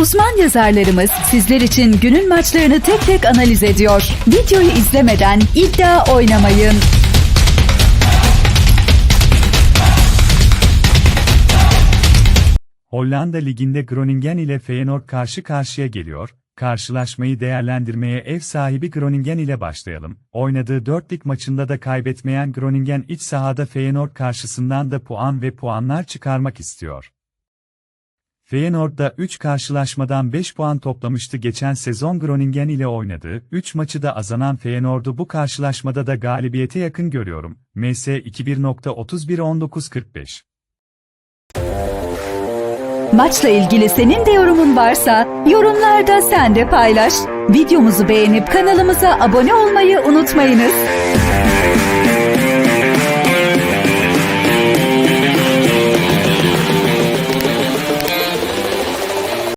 Uzman yazarlarımız sizler için günün maçlarını tek tek analiz ediyor. Videoyu izlemeden iddia oynamayın. Hollanda Ligi'nde Groningen ile Feyenoord karşı karşıya geliyor. Karşılaşmayı değerlendirmeye ev sahibi Groningen ile başlayalım. Oynadığı 4 lig maçında da kaybetmeyen Groningen iç sahada Feyenoord karşısından da puan ve puanlar çıkarmak istiyor. Feyenoord da 3 karşılaşmadan 5 puan toplamıştı geçen sezon Groningen ile oynadığı 3 maçı da azanan Feyenoord'u bu karşılaşmada da galibiyete yakın görüyorum. MS 21.31-19.45 Maçla ilgili senin de yorumun varsa yorumlarda sen de paylaş. Videomuzu beğenip kanalımıza abone olmayı unutmayınız.